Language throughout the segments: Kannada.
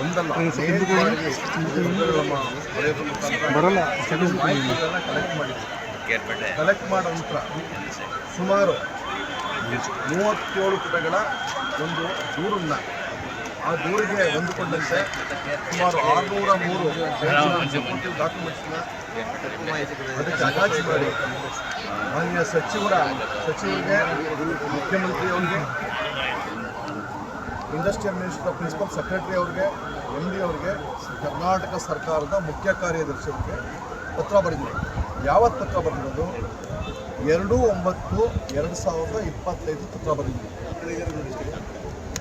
ಒಂದಲ್ಲ ಕಲೆಕ್ಟ್ ಮಾಡಿದ್ವಿ ಕಲೆಕ್ಟ್ ಮಾಡೋ ನಂತರ ಸುಮಾರು ಮೂವತ್ತೇಳು ಪುಟಗಳ ಒಂದು ದೂರನ್ನ. ಆ ದೂರಿಗೆ ಹೊಂದಿಕೊಂಡಂತೆ ಸುಮಾರು ಆರುನೂರ ಮೂರು ಡಾಕ್ಯುಮೆಂಟ್ಸ್ ಅದಕ್ಕೆ ಮಾಡಿ. ಮಾನ್ಯ ಸಚಿವರ, ಸಚಿವರಿಗೆ, ಮುಖ್ಯಮಂತ್ರಿಯವರಿಗೆ ಇಂಡಸ್ಟ್ರಿಯಲ್ ಮಿನಿಸ್ಟರ್ ಪ್ರಿನ್ಸಿಪಲ್ ಸೆಕ್ರೆಟರಿ ಅವ್ರಿಗೆ ಎಂ ಡಿ ಅವ್ರಿಗೆ, ಕರ್ನಾಟಕ ಸರ್ಕಾರದ ಮುಖ್ಯ ಕಾರ್ಯದರ್ಶಿ ಪತ್ರ ಬರೆದಿದೆ. ಯಾವತ್ತು ಪತ್ರ ಬರೆದಿರೋದು? ಎರಡು ಒಂಬತ್ತು ಎರಡು ಸಾವಿರದ ಇಪ್ಪತ್ತೈದು ಪತ್ರ ಬರೆದಿದೆ.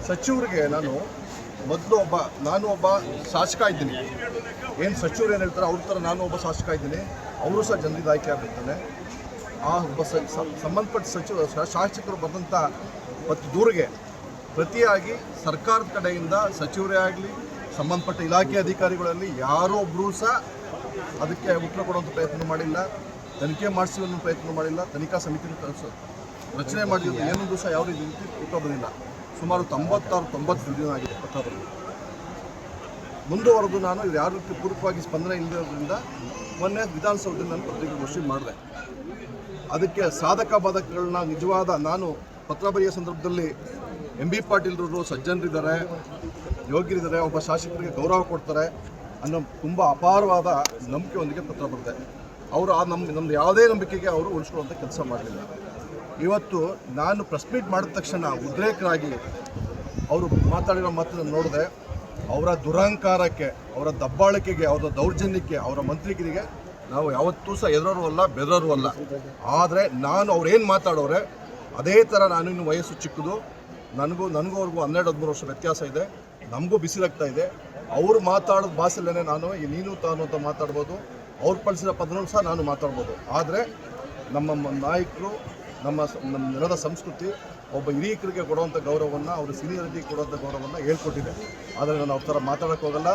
ಸಚಿವರಿಗೆ ನಾನು ಮೊದಲು ಒಬ್ಬ, ನಾನು ಒಬ್ಬ ಶಾಸಕ ಇದ್ದೀನಿ. ಏನು ಸಚಿವರು ಏನು ಹೇಳ್ತಾರೆ? ಅವ್ರ ಥರ ನಾನು ಒಬ್ಬ ಶಾಸಕ ಇದ್ದೀನಿ. ಅವರು ಸಹ ಜನರಿಂದ ಆಯ್ಕೆ ಆಗಿರ್ತಾನೆ ಆ ಒಬ್ಬ ಸಂಬಂಧಪಟ್ಟ ಸಚಿವ, ಶಾಸಕರು ಬಂದಂಥ ಮತ್ತು ದೂರಿಗೆ ಪ್ರತಿಯಾಗಿ ಸರ್ಕಾರದ ಕಡೆಯಿಂದ ಸಚಿವರೇ ಆಗಲಿ, ಸಂಬಂಧಪಟ್ಟ ಇಲಾಖೆ ಅಧಿಕಾರಿಗಳಲ್ಲಿ ಯಾರೋ ಒಬ್ಬರು ಸಹ ಅದಕ್ಕೆ ಉತ್ತರ ಕೊಡುವಂಥ ಪ್ರಯತ್ನ ಮಾಡಿಲ್ಲ, ತನಿಖೆ ಮಾಡಿಸಿ ಪ್ರಯತ್ನ ಮಾಡಿಲ್ಲ, ತನಿಖಾ ಸಮಿತಿ ರಚನೆ ಮಾಡಿದ್ರು ಏನೊಂದು ಸಹ ಯಾವ ರೀತಿ ಉತ್ತರ ಸುಮಾರು ತೊಂಬತ್ತಾರು, ತೊಂಬತ್ತು ದಿನ ಆಗಿದೆ ಪತ್ರ ಮುಂದುವರೆದು ನಾನು ಇವ್ರು ಯಾರಕ್ಕೆ ರೀತಿ ಪೂರಕವಾಗಿ ಸ್ಪಂದನೆ ಇಲ್ಲದಿರೋದ್ರಿಂದ ಮೊನ್ನೆ ವಿಧಾನಸೌಧದಲ್ಲಿ ನಾನು ಪತ್ರಿಕಾಗೋಷ್ಠಿ ಮಾಡಿದೆ. ಅದಕ್ಕೆ ಸಾಧಕ ಬಾಧಕಗಳನ್ನ ನಿಜವಾದ ನಾನು ಪತ್ರ ಬರೆಯೋ ಸಂದರ್ಭದಲ್ಲಿ ಎಂ ಬಿ ಪಾಟೀಲ್ರವರು ಸಜ್ಜನರಿದ್ದಾರೆ, ಯೋಗ್ಯರಿದ್ದಾರೆ, ಒಬ್ಬ ಶಾಸಕರಿಗೆ ಗೌರವ ಕೊಡ್ತಾರೆ ಅನ್ನೋ ತುಂಬ ಅಪಾರವಾದ ನಂಬಿಕೆಯೊಂದಿಗೆ ಪತ್ರ ಬರುತ್ತೆ ಅವರು ಆ ನಮ್ಮ ನಮ್ಮದು ಯಾವುದೇ ನಂಬಿಕೆಗೆ ಅವರು ಉಳಿಸ್ಕೊಳ್ಳುವಂಥ ಕೆಲಸ ಮಾಡಲಿಲ್ಲ. ಇವತ್ತು ನಾನು ಪ್ರೆಸ್ ಮೀಟ್ ಮಾಡಿದ ತಕ್ಷಣ ಉದ್ರೇಕರಾಗಿ ಅವರು ಮಾತಾಡಿರೋ ಮಾತನ್ನು ನೋಡಿದೆ. ಅವರ ದುರಹಂಕಾರಕ್ಕೆ, ಅವರ ದಬ್ಬಾಳಿಕೆಗೆ, ಅವರ ದೌರ್ಜನ್ಯಕ್ಕೆ, ಅವರ ಮಂತ್ರಿಗಿರಿಗೆ ನಾವು ಯಾವತ್ತೂ ಸಹ ಎದುರೋರು ಅಲ್ಲ, ಬೆದರೋರು ಅಲ್ಲ. ಆದರೆ ನಾನು ಅವ್ರೇನು ಮಾತಾಡೋರೆ, ಅದೇ ಥರ ನಾನು ಇನ್ನು ವಯಸ್ಸು ಚಿಕ್ಕದು. ನನಗೂ ನನಗೂ ಅವ್ರಿಗೂ ಹನ್ನೆರಡು, ಹದಿಮೂರು ವರ್ಷ ವ್ಯತ್ಯಾಸ ಇದೆ. ನಮಗೂ ಬಿಸಿಲಾಗ್ತಾ ಇದೆ. ಅವರು ಮಾತಾಡೋದು ಭಾಷೆಲ್ಲೇ ನಾನು ನೀನು, ತಾನು ಅಂತ ಮಾತಾಡ್ಬೋದು. ಅವ್ರು ಪಡಿಸಿದ ಪದನೂ ಸಹ ನಾನು ಮಾತಾಡ್ಬೋದು. ಆದರೆ ನಮ್ಮ ನಾಯಕರು, ನಮ್ಮ ನಮ್ಮ ನೆಲದ ಸಂಸ್ಕೃತಿ, ಒಬ್ಬ ಹಿರಿಯಕರಿಗೆ ಕೊಡುವಂಥ ಗೌರವವನ್ನು, ಅವರು ಸೀನಿಯರಿಟಿ ಕೊಡುವಂಥ ಗೌರವವನ್ನು ಹೇಳ್ಕೊಟ್ಟಿದೆ. ಆದರೆ ನಾನು ಅವ್ರ ಥರ ಮಾತಾಡೋಕ್ಕೆ ಹೋಗಲ್ಲ.